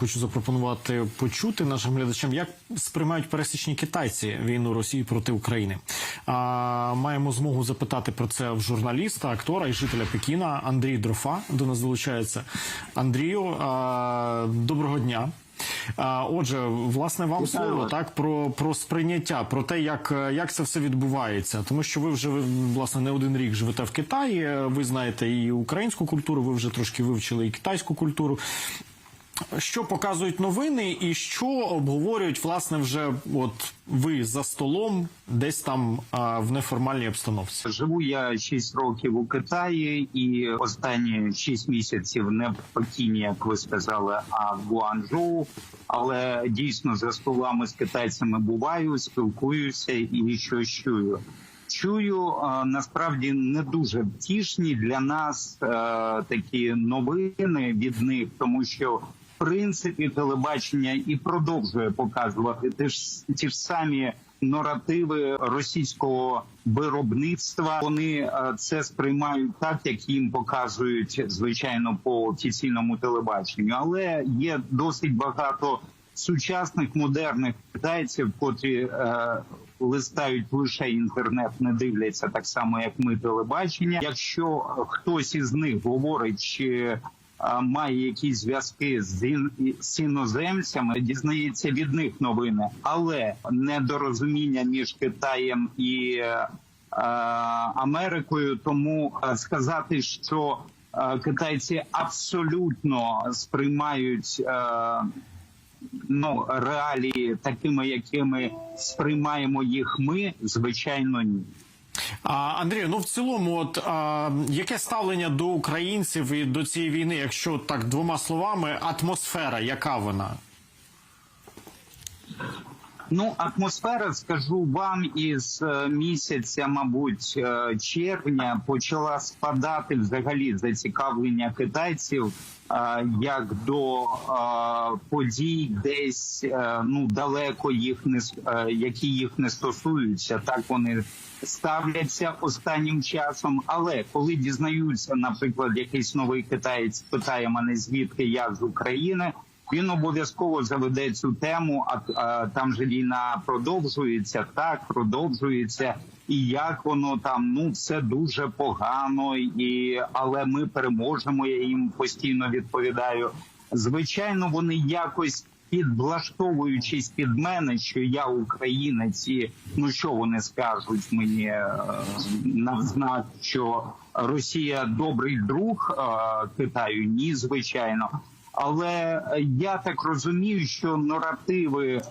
Хочу запропонувати почути нашим глядачам, як сприймають пересічні китайці війну Росії проти України. А, маємо змогу запитати про це в журналіста, актора і жителя Пекіна Андрій Дрофа. До нас долучається Андрію. А, доброго дня. А, Отже, власне, вам Вітаю слово так про, про сприйняття, про те, як, як це все відбувається. Тому що ви вже власне не один рік живете в Китаї. Ви знаєте і українську культуру, ви вже трошки вивчили і китайську культуру. Що показують новини, і що обговорюють власне вже от ви за столом, десь там а, в неформальній обстановці? Живу я 6 років у Китаї, і останні 6 місяців не в Пекіні, як ви сказали, а в Гуанчжоу. Але дійсно за столами з китайцями буваю, спілкуюся і щось чую. Чую насправді не дуже втішні для нас е, такі новини від них, тому що принципі телебачення і продовжує показувати ті ж ті ж самі наративи російського виробництва. Вони е, це сприймають так, як їм показують звичайно по офіційному телебаченню, але є досить багато сучасних модерних китайців, котрі е, листають лише інтернет, не дивляться так само, як ми телебачення. Якщо хтось із них говорить, чи е, має якісь зв'язки з, іноземцями, дізнається від них новини, але недорозуміння між Китаєм і е, Америкою. Тому е, сказати, що е, китайці абсолютно сприймають. Ну, реалії такими, якими сприймаємо їх ми, звичайно, ні. Андрію, ну в цілому, от а, яке ставлення до українців і до цієї війни, якщо так двома словами, атмосфера, яка вона? Ну, атмосфера, скажу вам, із е, місяця, мабуть, е, червня почала спадати взагалі зацікавлення китайців як до подій, десь е, ну далеко їх не е, які їх не стосуються. Так вони ставляться останнім часом. Але коли дізнаються, наприклад, якийсь новий китаєць питає мене звідки я з України. Він обов'язково заведе цю тему. А, а там же війна продовжується, так продовжується, і як воно там ну все дуже погано, і але ми переможемо. Я їм постійно відповідаю. Звичайно, вони якось підблаштовуючись під мене, що я українець, і ну що вони скажуть мені е, на знак, що Росія добрий друг е, Китаю? Ні, звичайно. Але я так розумію, що наративи е,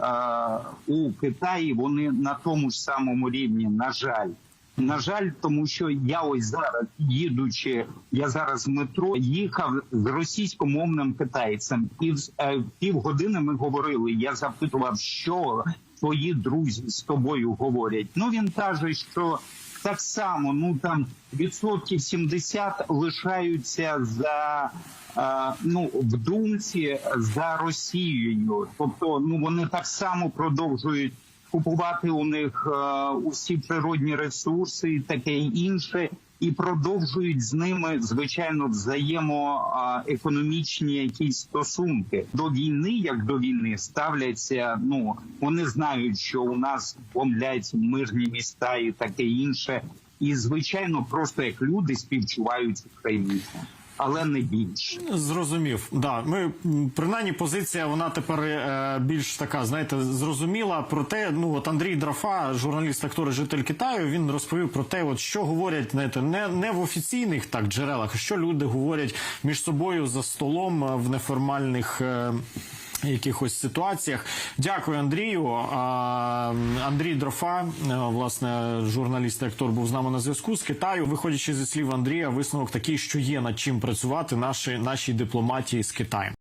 у Китаї вони на тому ж самому рівні. На жаль, на жаль, тому що я ось зараз їдучи, я зараз в метро їхав з російськомовним китайцем, і в е, півгодини ми говорили. Я запитував, що твої друзі з тобою говорять. Ну він каже, що так само, ну там відсотків 70 лишаються за е, ну в думці за Росією. Тобто, ну вони так само продовжують купувати у них е, усі природні ресурси і таке інше. І продовжують з ними звичайно взаємоекономічні якісь стосунки до війни, як до війни, ставляться. Ну вони знають, що у нас бомблять мирні міста і таке інше. І звичайно, просто як люди співчувають українцям, але не більше. Зрозумів, да. Ми принаймні позиція вона тепер е, більш така, знаєте, зрозуміла. Проте, ну от Андрій Драфа, журналіст, актор, житель Китаю, він розповів про те, от що говорять, знаєте, не, не в офіційних так джерелах, а що люди говорять між собою за столом е, в неформальних. Е, Якихось ситуаціях. Дякую, Андрію. Андрій Дрофа, е, власне, журналіст і актор, був з нами на зв'язку з Китаю. Виходячи зі слів Андрія, висновок такий, що є над чим працювати наші нашій дипломатії з Китаєм.